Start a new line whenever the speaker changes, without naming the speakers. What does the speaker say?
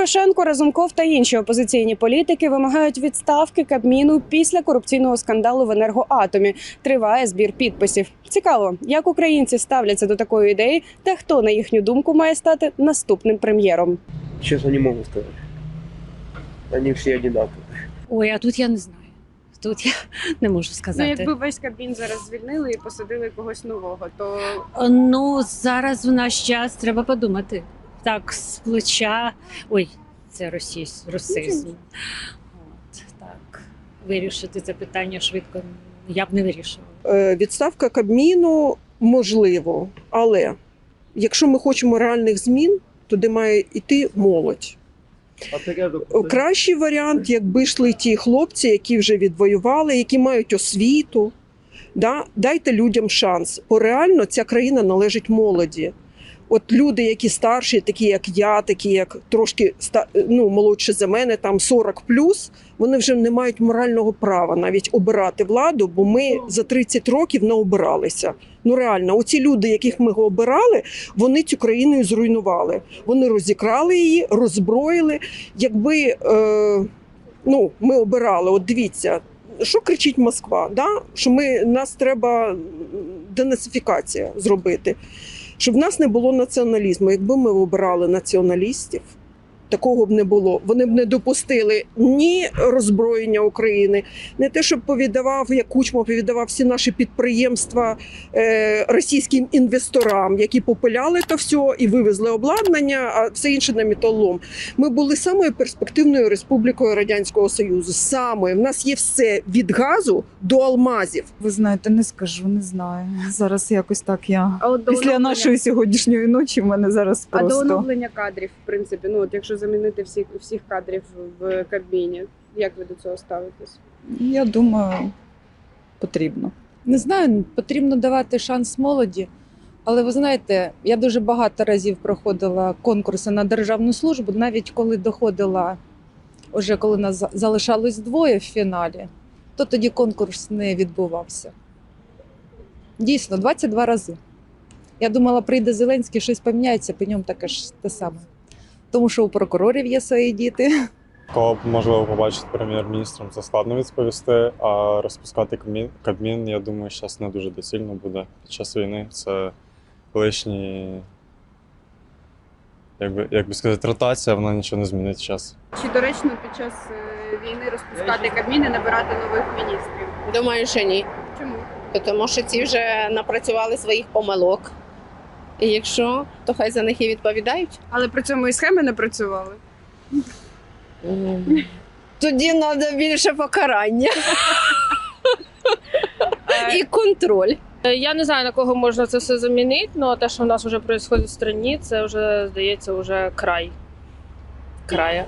Порошенко, Разумков та інші опозиційні політики вимагають відставки Кабміну після корупційного скандалу в енергоатомі. Триває збір підписів. Цікаво, як українці ставляться до такої ідеї, та хто на їхню думку має стати наступним прем'єром.
Честно, не могу сказать. Они все одинаковые.
Ой, а тут я не знаю. Тут я не можу
Ну,
сказати.
якби весь Кабмін зараз звільнили і посадили когось нового, то
Ну, зараз в наш час треба подумати. Так, з плеча. Ой, це російсь, росизм. От, так. Вирішити це питання швидко я б не вирішувала.
Е, Відставка Кабміну можливо, але якщо ми хочемо реальних змін, туди має йти молодь. Кращий варіант, якби йшли ті хлопці, які вже відвоювали, які мають освіту. Да? Дайте людям шанс. Бо реально ця країна належить молоді. От люди, які старші, такі як я, такі як трошки ну, молодші за мене, там 40 вони вже не мають морального права навіть обирати владу, бо ми за 30 років не обиралися. Ну реально, оці люди, яких ми обирали, вони цю країну зруйнували. Вони розікрали її, роззброїли. Якби е, ну, ми обирали, от дивіться, що кричить Москва? Да? Що ми нас треба денацифікація зробити. Щоб в нас не було націоналізму. Якби ми обирали націоналістів, такого б не було. Вони б не допустили ні роззброєння України, не те, щоб повідавав, як Кучма повідавав всі наші підприємства е, російським інвесторам, які попиляли то все і вивезли обладнання, а все інше на металолом. Ми були самою перспективною республікою Радянського Союзу. Самою в нас є все від газу до алмазів.
Ви знаєте, не скажу, не знаю. Зараз якось так я.
а от
Після
оновлення-
нашої сьогоднішньої ночі в мене зараз
а до оновлення кадрів, в принципі, ну от якщо замінити всіх всіх кадрів в Кабміні, як ви до цього ставитесь?
Я думаю, потрібно.
Не знаю, потрібно давати шанс молоді. Але ви знаєте, я дуже багато разів проходила конкурси на державну службу, навіть коли доходила, уже коли нас за- залишалось двоє в фіналі, то тоді конкурс не відбувався. Дійсно, 22 рази. Я думала, прийде Зеленський, щось поміняється, по ньому таке ж те саме. Тому що у прокурорів є свої діти.
Кого б можливо побачити прем'єр-міністром, це складно відповісти. А розпускати Кабмін, Кабмін, я думаю, зараз не дуже доцільно буде під час війни. Це лишні, як би, як би сказати, ротація, вона нічого не змінить час.
Чи доречно під час е, війни розпускати Кабмін і набирати нових міністрів?
Думаю, що ні.
Чому?
Тому що ці вже напрацювали своїх помилок. І якщо, то хай за них і відповідають.
Але при цьому і схеми не працювали.
Тоді треба більше покарання і контроль.
Я не знаю, на кого можна це все замінити, але те, що в нас вже відбувається в країні, це вже здається вже край. Края.